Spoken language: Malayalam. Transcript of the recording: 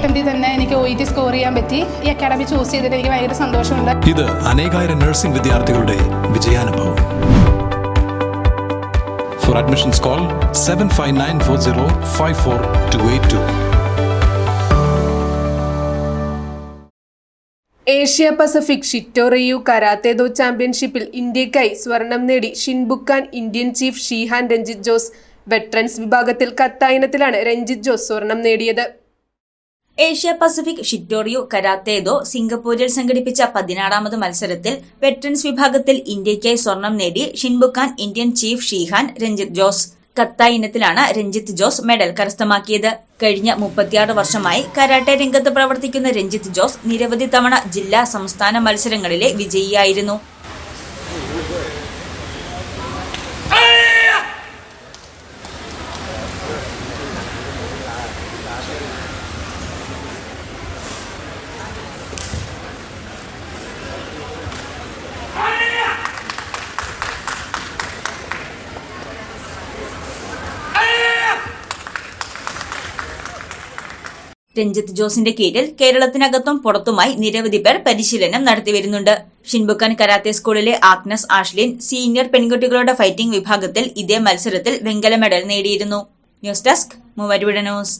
അറ്റംപ്റ്റിൽ തന്നെ എനിക്ക് ഒ ഇ ടി സ്കോർ ചെയ്യാൻ പറ്റി. ഈ അക്കാഡമി ചൂസ് ചെയ്തിട്ട് എനിക്ക് ഭയങ്കര സന്തോഷമുണ്ട്. ഇത് അനേകായിരം നഴ്സിംഗ് വിദ്യാർത്ഥികളുടെ വിജയാനുഭവം. For admissions call seven five nine four zero five four two eight two Asia Pacific Shitoryu karatedo ചാമ്പ്യൻഷിപ്പിൽ ഇന്ത്യക്കായി സ്വർണം നേടി Shinbukan Indian chief shihan Ranjith Jose. Veterans വിഭാഗത്തിൽ കത്തായനത്തിലാണ് രഞ്ജിത് ജോസ് സ്വർണം നേടിയത്. ഏഷ്യ പസഫിക് ഷിറ്റോറിയോ കരാത്തേദോ സിംഗപ്പൂരിൽ സംഘടിപ്പിച്ച പതിനാറാമത് മത്സരത്തിൽ വെറ്ററൻസ് വിഭാഗത്തിൽ ഇന്ത്യയ്ക്കായി സ്വർണം നേടി Shinbukan Indian chief shihan Ranjith Jose. Kata ഇനത്തിലാണ് Ranjith Jose medal കരസ്ഥമാക്കിയത്. കഴിഞ്ഞ മുപ്പത്തിയാറ് വർഷമായി കരാട്ടെ രംഗത്ത് പ്രവർത്തിക്കുന്ന രഞ്ജിത്ത് ജോസ് നിരവധി തവണ ജില്ലാ സംസ്ഥാന മത്സരങ്ങളിലെ വിജയിയായിരുന്നു. രഞ്ജിത്ത് ജോസിന്റെ കീഴിൽ കേരളത്തിനകത്തും പുറത്തുമായി നിരവധി പേർ പരിശീലനം നടത്തിവരുന്നുണ്ട് ഷിൻബുക്കാൻ കരാത്തെ സ്കൂളിലെ ആഗ്നസ് ആഷ്ലിൻ സീനിയർ പെൺകുട്ടികളുടെ ഫൈറ്റിംഗ് വിഭാഗത്തിൽ ഇതേ മത്സരത്തിൽ വെങ്കല മെഡൽ നേടിയിരുന്നു. ന്യൂസ് ഡെസ്ക് മൂവരുവിട ന്യൂസ്.